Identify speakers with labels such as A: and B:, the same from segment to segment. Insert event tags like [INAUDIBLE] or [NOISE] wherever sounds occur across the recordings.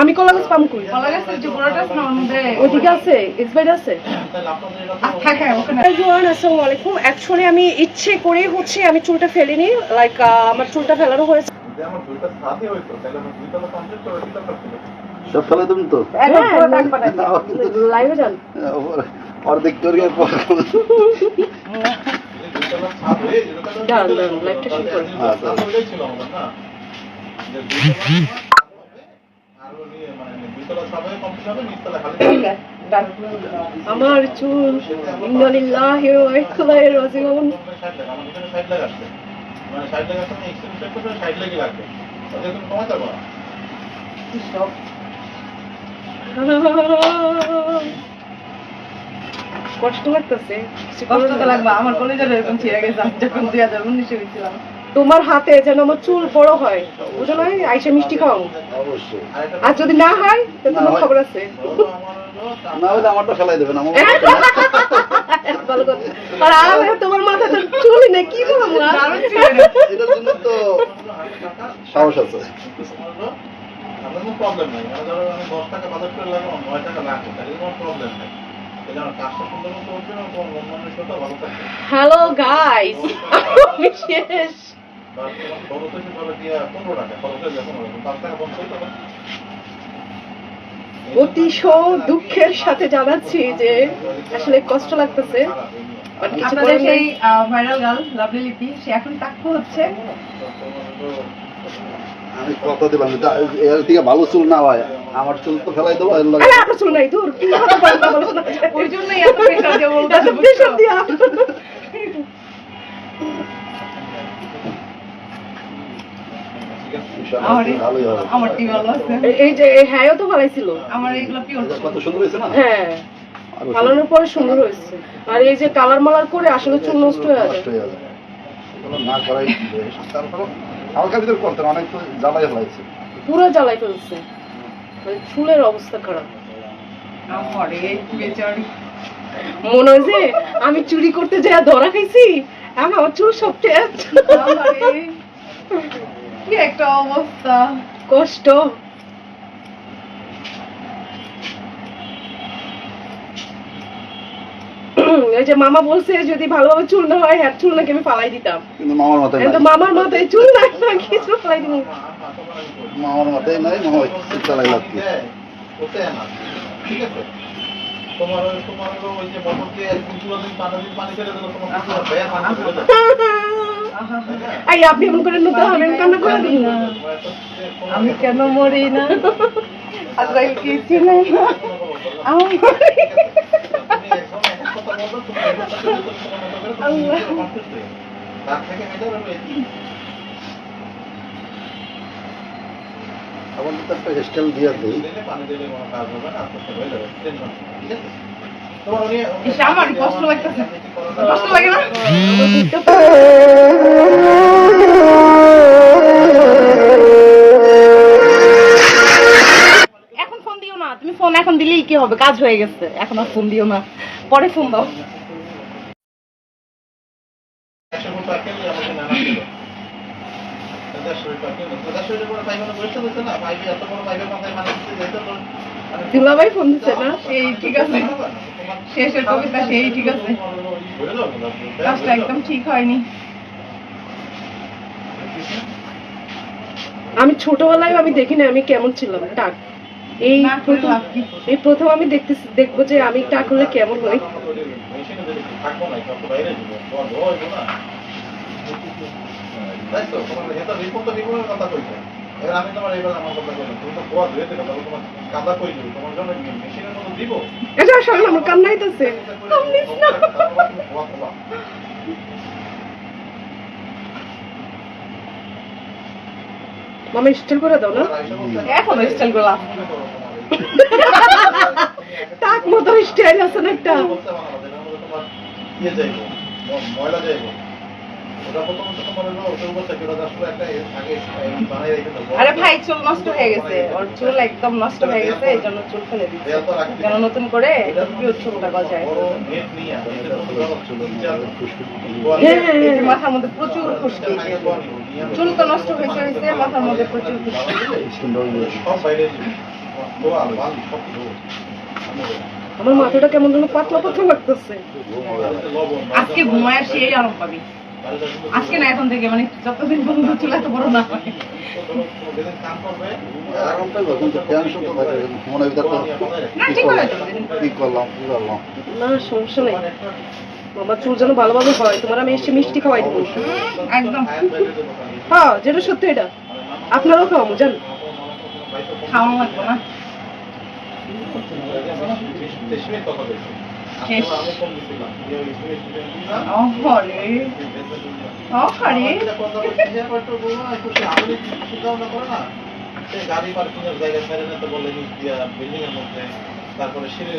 A: আমি কলা গাছ পাম কই
B: কলা গাছের যে গোড়াটা আছে না ওর মধ্যে
A: ওইদিকে আছে এক্সপাইড আছে।
B: ওখানে।
A: এভরিওয়ান আসসালামু আলাইকুম। অ্যাকচুয়ালি আমি ইচ্ছে করেই হচ্ছে আমি চুলটা ফেলিনি লাইক আমার চুলটা ফেলানো হয়েছে।
C: আমার দুইটা সাথে হইতো তাহলে আমার দুইতলা কমপ্লিট করে
D: সব ফেলে তুমি তো?
B: দিই।
A: লাইভে যান।
D: অর্ধেক করে
C: হয়ে
A: দাঁড়ান, লাইভটা করি।
C: দুইতলা ছাদ ছিল আমাদের না?
A: আমার চুল ওয়া ইলাইহি রাজিউন।
C: মানে লাগা লাগি লাগবে। তাহলে তুমি কমাতে পারো না।
B: সব?
A: কষ্ট লাগতেছে।
B: কষ্ট তো লাগবে আমার কলেজের এরকম ছিঁড়ে গেছে যখন দুই হাজার উনিশে গেছিলাম
A: তোমার হাতে যেন আমার চুল বড় হয়। বুঝো না আইসা মিষ্টি খাও আর যদি না হয় তো তোমার খবর আছে।
C: আমার
D: না হলে আমারটা ফেলাই দেবেন আমার
A: আর আমি তোমার মাথায় তো চুলই নেই কি বলব
D: এটার জন্য তো সাহস আছে।
C: আমার কোনো প্রবলেম নাই। মানে ধরো আমি দশ টাকা বাজার করে নয় টাকা লাগবে প্রবলেম নাই।
A: হ্যালো গাইস আমি শেষ
C: বা তোমার খরচ হচ্ছে ধরো দিয়ে পনেরো টাকা খরচ যায় পনেরো টাকা পাঁচ টাকা বন্ধ করতে হবে
A: অতিশ দুঃখের সাথে জানাচ্ছি যে আসলে কষ্ট লাগতেছে।
B: আপনাদের সেই ভাইরাল গার্ল লাভলি লিপি সে এখন টাক্কু হচ্ছে।
D: আমি কথা দিলাম এর থেকে ভালো চুল না হয় আমার চুল তো ফেলাই দেবো
A: আরে আপনার চুল নাই দূর
B: ওই জন্যই এত প্রেশার দিয়ে বলতে
A: এত pressure দিয়া।
B: আমার
D: ভালোই
B: টিম ভালো আছে।
A: এই যে এই হ্যাঁও তো ভালাইছিল
B: আমার এইগুলো পিওর
D: কত সুন্দর হয়েছে না?
A: হ্যাঁ আরও পরে সুন্দর হয়েছে। আর এই যে কালার মালার করে আসলে চুল নষ্ট হয়ে যায়।
D: হয়ে যাবে না করাই বেশ। তারপরও হালকা ভিতরে করতেন অনেক তো জ্বালাই ফেলাইছে।
A: পুরো জ্বালাই ফেলছে। মানে চুলের অবস্থা খারাপ। মনে হয় যে আমি চুরি করতে যাই ধরা খাইছি আমার চুল সব
B: কি একটা অবস্থা।
A: কষ্ট। ওই যে মামা বলছে যদি ভালোভাবে চুল না হয় হ্যাঁ চুল নাকি আমি ফালাই দিতাম।
D: কিন্তু মামার মাথায়
A: মামার মাথায় চুল না কিছু ফালাই দিব
D: মামার মাথায় নাই মামা চুল চালাই লাগছে
C: ঠিক আছে তোমার তোমার ওই যে মোটর দিয়ে। পানি পানি ছেড়ে দিল তোমার কুচুয়া বেয়া পানি ছেড়ে দিল
A: এই আপনি এমন করে নিতে আমি কান্না করে দিই না।
B: আমি কেন মরি না? আজরাইল কি চিনে না। আমার [LAUGHS]
D: আবার তো একটা স্টাইল দিয়ে দিই।
B: ইস, আমারই কষ্ট লাগতেছে। কষ্ট লাগে না? এখন ফোন দিও না। তুমি ফোন এখন দিলেই কি হবে? কাজ হয়ে গেছে। এখন আর ফোন দিও না। পরে ফোন দাও।
A: দুলাভাই ফোন দিচ্ছে না
B: সেই ঠিক আছে। শেষের কবিতা সেই ঠিক আছে। কাজটা একদম ঠিক হয়নি।
A: আমি ছোটবেলায় আমি দেখি না আমি কেমন ছিলাম। টাক। এই প্রথম এই প্রথম আমি দেখতেছি দেখব যে আমি টাক হলে কেমন হই।
C: তাই তো? তোমার এটা রিপোর্ট তো রিপোর্টের কথা কইছে। এবার আমি তোমার এবার আমার কথা তুমি তো কোয়া ধুয়ে তাহলে তোমার কাদা কই দিবি তোমার জন্য মেশিনের মতো দিব?
A: এটা আসলে আমার মামা স্টিল করে দাও না।
B: এখন স্টাইলগুলো
A: টাক মতো স্টাইল আছে না একটা।
C: ইয়ে ময়লা যাইবো।
B: আরে ভাই চুল নষ্ট হয়ে গেছে ওর চুল একদম নষ্ট হয়ে গেছে এই জন্য চুল ফেলে দিচ্ছে যেন নতুন করে পিওর চুলটা গজায়
A: হ্যাঁ, হ্যাঁ, হ্যাঁ।
B: মাথার মধ্যে প্রচুর খুশকি চুল তো নষ্ট হয়েছে হয়েছে মাথার মধ্যে প্রচুর খুশকি
A: আমার মাথাটা কেমন যেন পাতলা পাতলা লাগতেছে
B: আজকে ঘুমায় সেই আরাম পাবি আজকে না এখন থেকে মানে যতদিন পর্যন্ত চুল এত বড় না হয়। না
A: সমস্যা নেই। আমার চুল যেন ভালোভাবে হয় তোমার আমি এসে মিষ্টি খাওয়াই দেবো।
B: একদম।
A: হ্যাঁ যেটা সত্যি এটা। আপনারাও খাওয়াবো জান।
B: খাওয়া লাগবে না।
C: গাড়ি পার্কিং এর জায়গা ছেড়ে নিতে বলে নিচ দিয়া বিল্ডিং এর মধ্যে তারপরে সিঁড়ি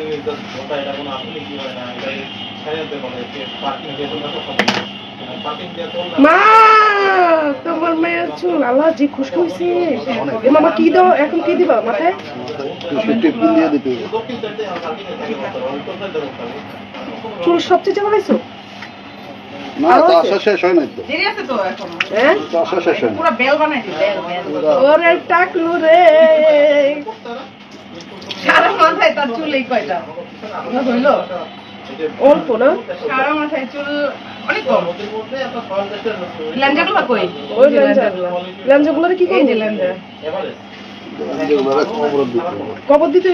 C: ওটা এটা কোনো আসলে কি হয় না এটা ছেড়ে বলে পার্কিং দিয়ে
A: মা তোমার মেয়ের চুল আল্লাহ যে খুশকি হয়েছে। মামা কি দাও? এখন কি দিবা মাথায়? চুল সবচেয়ে
D: হয়
A: টাকলু রে।
B: সারা মাথায় তার চুল কয়টা? হইল?
A: অল্প না
B: সারা মাথায় চুল অনেক কম
C: মধ্যে মধ্যে একটা ফল দেখতে
B: ল্যাঞ্জাগুলো কই?
A: ওই ল্যাঞ্জাগুলো ল্যাঞ্জাগুলোরে কি
B: এই যে ল্যাঞ্জা
C: এভারেজ
D: যেগুলো খবর দিতে হবে
A: কবর দিতে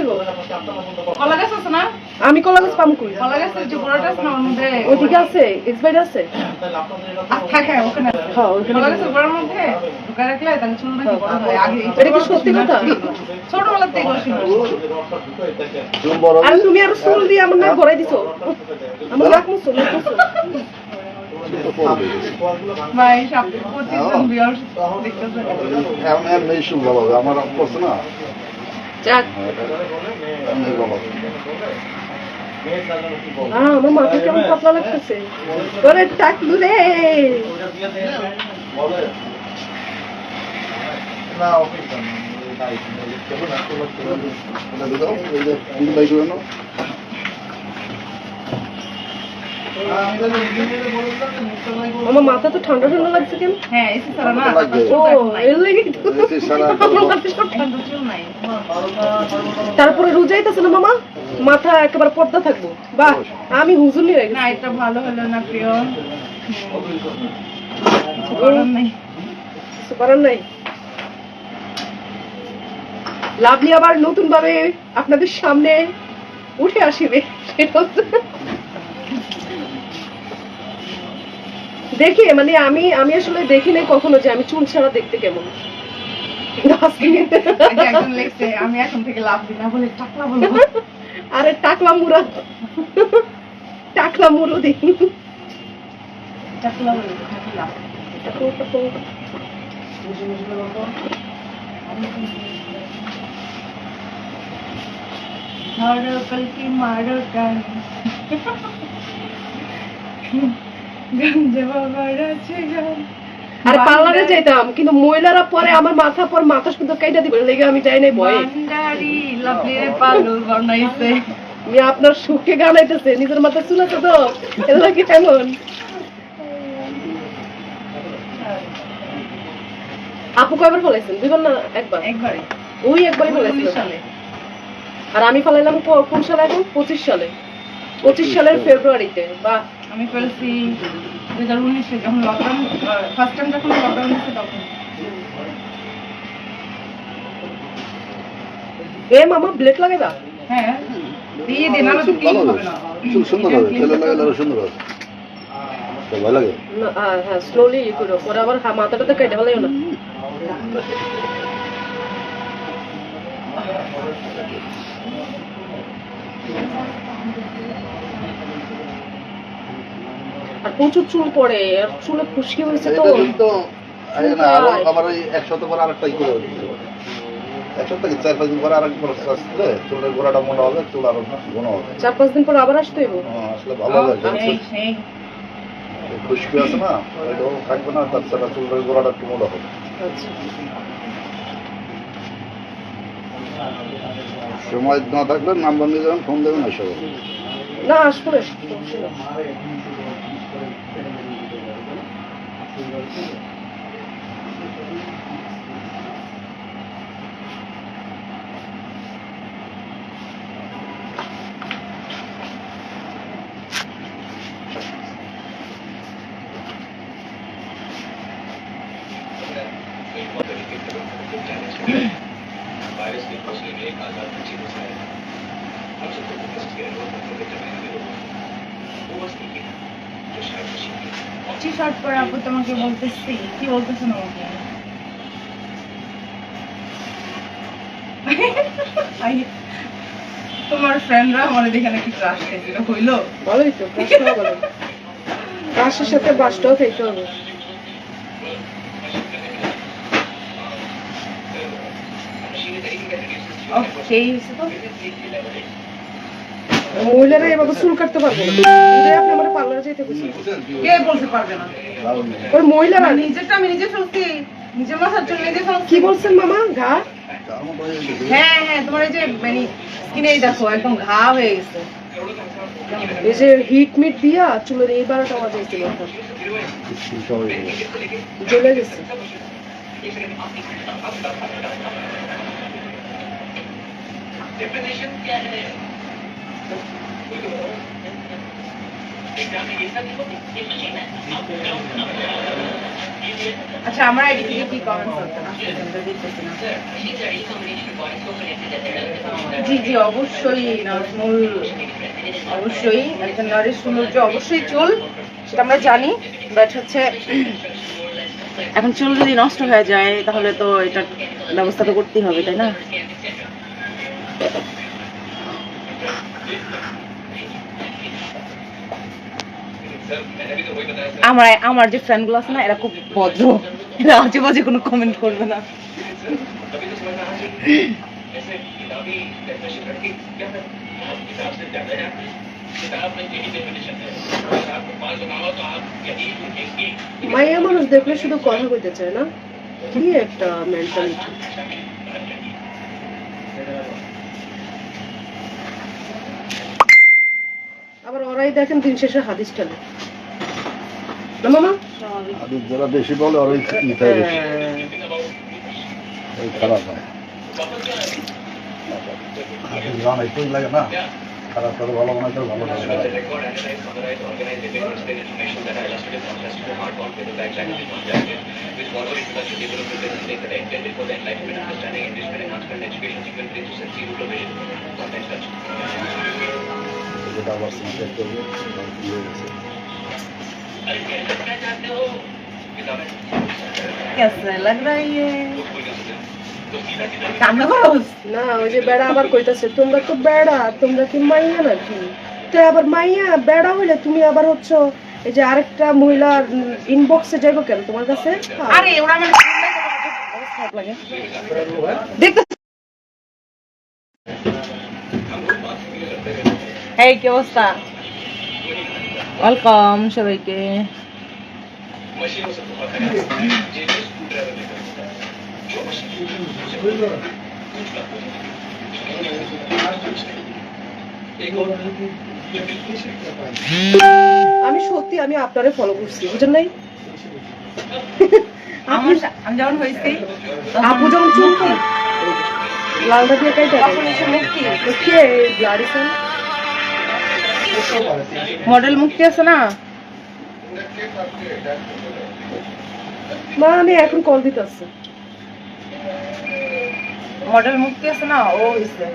B: কলা গাছ আছে না?
A: আমি কলা গাছ পাম কই?
B: কলা যে গোড়াটা আছে না ওর মধ্যে? থাকে ওখানে
A: হ্যাঁ ওইখানে
B: কলা গাছের গোড়ার মধ্যে? ঢুকা রাখলে তাহলে চুল নাকি বড় হয়? আগে
A: এটা কি সত্যি কথা?
B: থেকে
D: বড়
A: আর তুমি আর চুল দিয়ে আমার নাক ভরাই দিছো? আমার নাক মুছো নাক মুছো।
D: আমার করছে না? ভালো
A: আমার মাথা কেমন পাতলা লাগতেছে। ওরে টাকলু রে
C: না অফিস নাই
A: আমার মাথা তো ঠান্ডা ঠান্ডা লাগছে কেন
B: হ্যাঁ, না,
A: ও। এর লেগে তো
D: এসি
A: ঠান্ডা।
B: চুল নাই।
A: তারপরে না মামা মাথা একেবারে পর্দা থাকব বাহ আমি হুজুর নিয়ে
B: না, এটা ভালো হলো না, প্রিয়। কিছু করার নাই।
A: করার নাই লাভলি আবার নতুন ভাবে আপনাদের সামনে উঠে আসিবে সেটা হচ্ছে- দেখি মানে আমি আমি আসলে দেখি নাই কখনো যে আমি চুল ছাড়া দেখতে কেমন।
B: আমি এখন থেকে লাভ দিই না বলে টাকলা বলব।
A: আরে টাকলা মুরা টাকলা মুরো দেখি
B: টাকলা বলব টাকলা [LAUGHS] মারো গান
A: আর পার্লারে যাইতাম কিন্তু মহিলারা পরে আমার মাথা পর মাথা শুধু কাইটা দিবে লেগে আমি যাই নাই ভয়ে। আমি আপনার সুখে গানাইতেছে নিজের মাথা তো এগুলো কি এমন আপু কয়বার ফলাইছেন? দুইবার না একবার?
B: একবারে।
A: ওই একবারই ফলাইছিল। আর আমি ফলাইলাম কোন সালে এখন? পঁচিশ সালে। পঁচিশ সালের ফেব্রুয়ারিতে বা
B: আমি ফেলছি দুই হাজার উনিশে যখন লকডাউন ফার্স্ট টাইম যখন লকডাউন হচ্ছে তখন।
A: এ মামা ব্লেড লাগাইবা
B: হ্যাঁ দিয়ে তো ক্লিন হবে না।
D: সুন্দর হবে। তেলে লাগালে আরও সুন্দর হবে তো ভালো লাগে?
A: না, হ্যাঁ স্লোলি ই করো পরে আবার হা- মাথাটাতে কেটে ফেলাইও না। আর প্রচুর চুল পড়ে আর চুলে খুশকি হয়েছে তো।
D: এটা কিন্তু এই না আরও আমার ওই এক সপ্তাহ আরেকটা করে এক সপ্তাহ চার পাঁচ দিন পরে আরেক প্রসেস আসলে চুলের গোড়াটা মোটা হবে চুল আরও ঘন হবে।
A: চার পাঁচ দিন পর আবার আসতে হইব?
D: হ্যাঁ, আসলে ভালো হবে
B: সেই সেই।
D: খুশকি আছে না ওইটাও থাকবে না তাছাড়া চুলের গোড়াটা একটু মোটা হবে।
A: আচ্ছা।
D: সময় না থাকলে নাম্বার নিয়ে যাবেন ফোন দেবেন এসব
A: না আসব वायरस के फसले
E: में एक आजाद पक्षी बसा है हम सबको बस के अनुरोध करते चलाया गया वो वस्तु की जो शायद खुशी
B: টি শার্ট পরে আপু তোমাকে বলতেছি? কি বলতেছেন আমাকে আই- তোমার ফ্রেন্ডরা আমাদের এখানে কি ক্রাশ খাইছিল হইল?
A: ভালোই তো ক্রাশের সাথে বাসটাও খাইতে হবে।
B: হয়েছে তো
A: মহিলারা এভাবে চুল কাটতে পারব না। আপনি আমার পার্লারে যেতে বলছেন
D: কে
B: বলতে পারবে না?
A: ওই মহিলারা
B: নিজেরটা আমি নিজে ফেলছি। নিজের মাথার জন্য নিজে ফেলছি।
A: কি বলছেন মামা? ঘা?
D: হয়ে
B: হ্যাঁ তোমার এই যে মানে স্কিনেই দেখো একদম ঘা হয়ে গেছে।
A: এই যে হিট মিট দিয়া চুলের এই বারোটা বাজে। জ্বলে গেছে।
B: আচ্ছা আমার আইডি থেকে কি জি জি। অবশ্যই নাজমুল অবশ্যই একজন নারীর সৌন্দর্য অবশ্যই চুল সেটা আমরা জানি বাট হচ্ছে এখন চুল যদি নষ্ট হয়ে যায় তাহলে তো এটা ব্যবস্থা তো করতেই হবে তাই না? আমার আমার যে ফ্রেন্ডগুলো আছে না, এরা খুব ভদ্র। এরা আজে বাজে কোনো কমেন্ট করবে না।
A: মাইয়া মানুষ দেখলে শুধু কথা বলতে চায় না? কি একটা মেন্টালিটি আবার ওরাই দেখেন দিন শেষে হাদিস টানে না মামা?
D: আর যারা বেশি বলে আর ওই ইটাই বেশি। ওই খারাপ হয়। হাদিস গান একটুই লাগে না? খারাপ করে ভালো মনে করে ভালো লাগে। যেটা আবার সিনচার করব
A: দিয়ে কি মাইয়া নাকি? বেড়া হইলে তুমি আবার হচ্ছ এই যে আরেকটা মহিলার ইনবক্সে যাইবো কেন তোমার কাছে?
B: হ্যাঁ। দেখতে এই কি অবস্থা ওয়েলকাম সবাইকে।
A: আমি সত্যি আমি আপনারে ফলো করছি বুঝেন নাই?
B: আমার আমি যখন হয়েছি।
A: আপু যখন কি লালটা দিয়ে কাইটা
B: মডেল মুক্তি আছে না?
A: আমি এখন কল দিতেছে।
B: মডেল মুক্তি আছে না? ও হয়েছে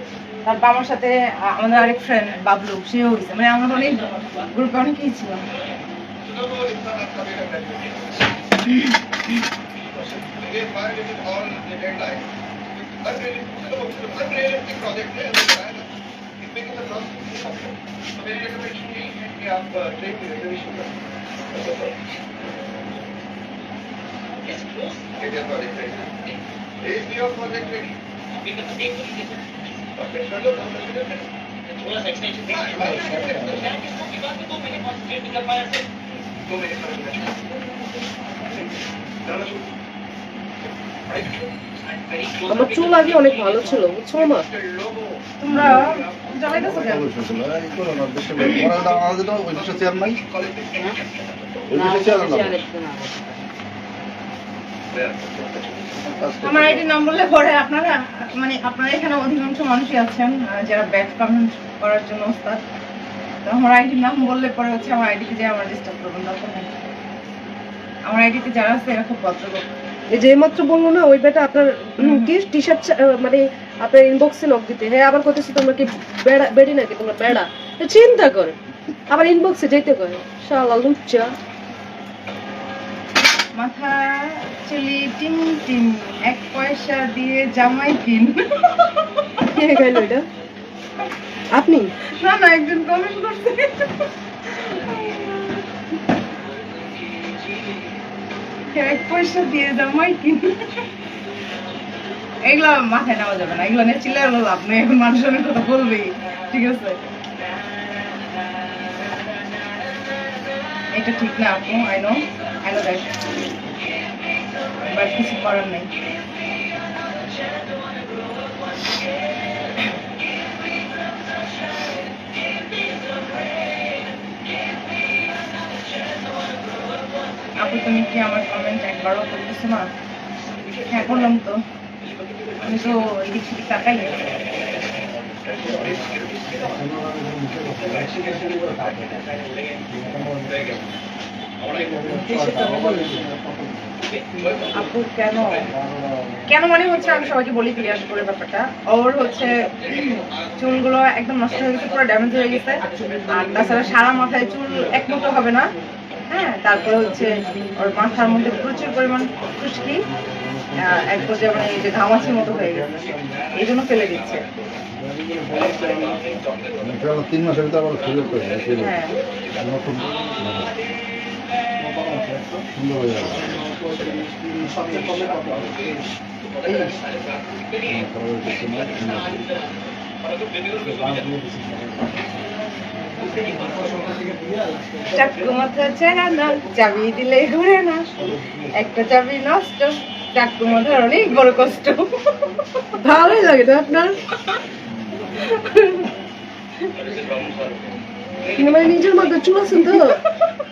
B: তারপর আমার সাথে আমাদের আরেক ফ্রেন্ড বাবলু সেও হয়েছে মানে আমরা অনেক গ্রুপে অনেকেই ছিল।
A: আমার চুল আগে অনেক ভালো ছিল বুঝছ
B: তোমরা
D: না, দেশে বের। ওরা এটা আমাদের তো ওই দেশে চেয়ার নাই। ওই দেশে চেয়ার না।
B: আমার আইডির নাম বললে পরে আপনারা মানে আপনারা এখানে অধিকাংশ মানুষই আছেন যারা ব্যাড কমেন্ট করার জন্য ওস্তাদ। তো আমার আইডির নাম বললে পরে হচ্ছে আমার আইডিতে যে আমার ডিস্টার্ব করবেন দরকার নেই। আমার আইডিতে যারা আছে এরা খুব ভদ্রলোক।
A: এই যে মাত্র বলল না ওই বেটা আপনার কি? টি শার্ট মানে আপনার ইনবক্সে নক দিতে। হ্যাঁ আবার কইতেছে তোমরা কি বেড়া বেড়ি নাকি? তোমরা বেড়া? তো চিন্তা করে। আবার ইনবক্সে যেতে করে শালা লুচ্চা।
B: মাথা চুলি টিম টিম এক পয়সা দিয়ে জামাই কিন।
A: কে গাইলো এটা? আপনি?
B: না না একজন কমেন্ট করছে। এক পয়সা দিয়ে জামাই কিন। এগুলো মাথায় যাবে না। এগুলো নিয়ে চিল্লার লাভ নেই। এখন মানুষ অনেক কথা বলবেই, ঠিক আছে? এটা ঠিক না আপু I know I know but কিছু করার নেই। আপু, তুমি কি আমার কমেন্ট একবারও করতেছো না? হ্যাঁ করলাম তো। আমি তো এদিক সেদিক তাকাই। আপু, কেন? কেন মানে হচ্ছে আমি সবাইকে বলি ক্লিয়ার করে ব্যাপারটা। ওর হচ্ছে চুলগুলো একদম নষ্ট হয়ে গেছে, পুরো ড্যামেজ হয়ে গেছে। আর তাছাড়া সারা মাথায় চুল এক হবে না। হ্যাঁ তারপরে হচ্ছে ওর মাথার মধ্যে প্রচুর পরিমাণ খুশকি এক পর্যায়ে মানে এই যে ঘামাচির মতো হয়ে গেছে। এই জন্য ফেলে দিচ্ছে।
D: কারণ তিন মাসের ভিতরে আবার সুযোগ করে
B: হ্যাঁ।
D: নতুন
B: চাকু মাথা চেনা না চাবি দিলে ঘুরে না একটা চাবি নষ্ট চাকু মাথার অনেক বড় কষ্ট
A: ভালোই লাগে না আপনার? কিন্তু মানে নিজের মধ্যে চুল তো?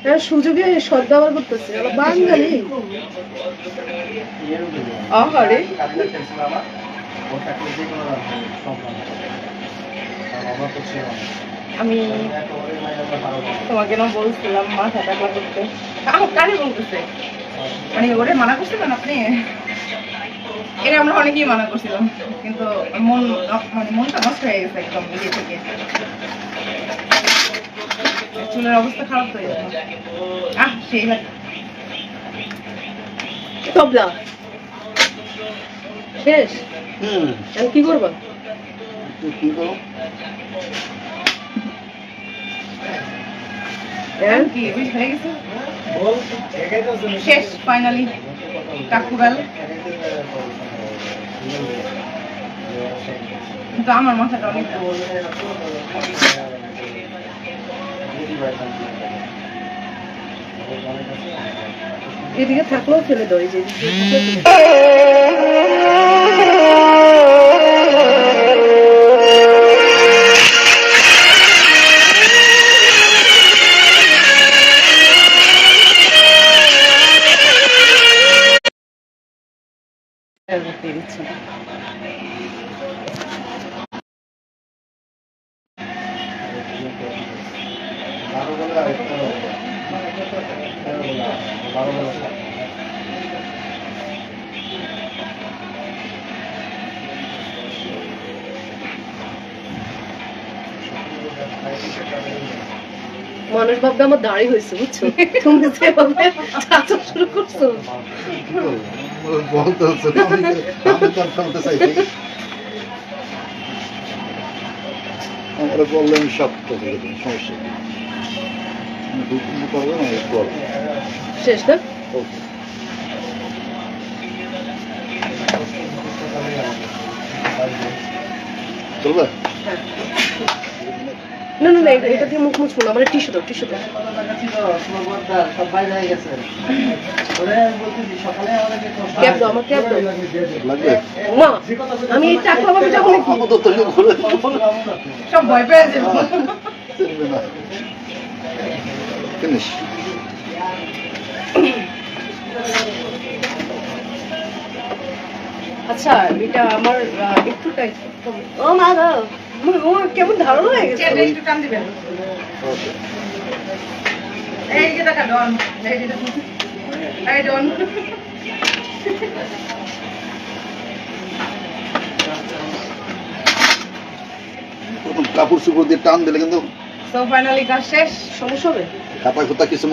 A: হ্যাঁ, সুযোগে সদ ব্যবহার করতেছে। বাঙালি।
B: অহরে আমি তোমাকে না বলছিলাম মাথা টাকলা করতে। কারে বলতেছে? মানে ওরে মানা করছিলেন আপনি? এটা আমরা অনেকেই মানা করছিলাম কিন্তু মন মানে মনটা নষ্ট হয়ে গেছে একদম নিজে থেকে। চুলের অবস্থা খারাপ হয়ে যাবে আহ সেই
A: তবলা। শেষ?
D: হুম,
A: কি করবা?
D: কি করো?
B: শেষ ফাইনালি কাকুবেল কিন্তু আমার মাথাটা অনেক
A: এদিকে থাকলেও ফেলে দেয় যে। [LAUGHS] মানুষ ভাববে আমার দাড়ি হয়েছে, বুঝছ? তুমি যেভাবে চাচা শুরু করছ।
D: তো আমরা বললে আমি সব দেবো সমস্যা নেই আমি দু তিন করব না বল
A: শেষ না?
D: ওকে। চলবে?
A: হ্যাঁ। না না না এটা- এটা দিয়ে মুখ মুছবো না আমার টিস্যু দাও টিস্যু দাও। ক্যাব দাও আমার ক্যাব দাও। মা আমি এই টাকলা ভাবে যাব নাকি?
B: সব ভয় পেয়ে যাবে।
D: না
A: আচ্ছা এটা আমার একটু টাইট ও মা গো ও কেমন ধারণ হয়ে গেছে?
B: চেয়ারটা একটু টান দিবেন।
D: ওকে
B: এই যে দেখা ডন। এই যে এই ডন।
D: কাপড় চুপড় দিয়ে টান দিলে কিন্তু
B: সো ফাইনালি কাজ শেষ
A: সমস্যা হবে?
D: কাপাই ফুতা কিছু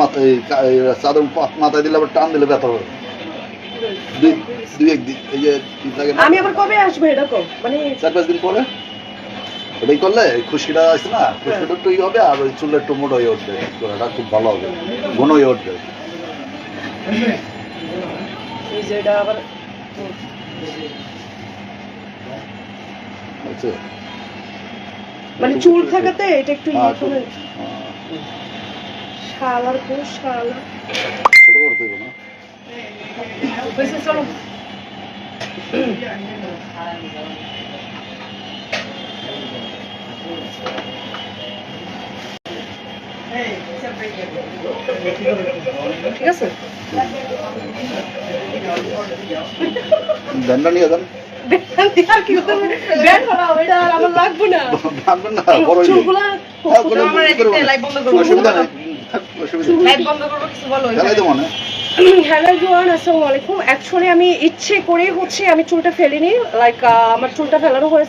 D: চাদর মাথায় দিলে আবার টান দিলে ব্যথা হবে। দুই দুই একদিন এই যে কি থাকে না?
A: আমি আবার কবে আসব এটা কম মানে
D: চার পাঁচ দিন পরে? ওটাই করলে এই আছে না? খুশকিটা একটু হবে আর ওই চুলটা একটু মোটা হয়ে উঠবে। এটা খুব ভালো হবে। ঘন হয়ে উঠবে।
A: আবার
D: বুঝছ?
A: মানে চুল থাকাতে এটা একটু
D: হ্যাঁ,
A: ইয়ে করে
D: হ্যাঁ,
A: শালার কোন শালা।
D: ছোট করতে হবে না।
B: হয়েছে চলো।
A: ঠিক আছে?
D: ব্যান্ডটা নিয়ে যান।
A: আর কি করবে ব্যান্ড বানাও এটা আমার লাগবে না
D: ভাববেন না বড়
A: চুলগুলা
B: আমার
D: কিছু করব
B: এদিকটা
D: না।
B: লাইভ বন্ধ করব।
D: অসুবিধা নেই থাক, অসুবিধা নেই।
B: লাইভ বন্ধ করব কিছু বলো
D: খেলাই তো মনে
A: হ্যালো আসসালামু আলাইকুম অ্যাকচুয়ালি আমি ইচ্ছে করে হচ্ছে আমি চুলটা ফেলিনি লাইক আমার চুলটা ফেলানো হয়েছে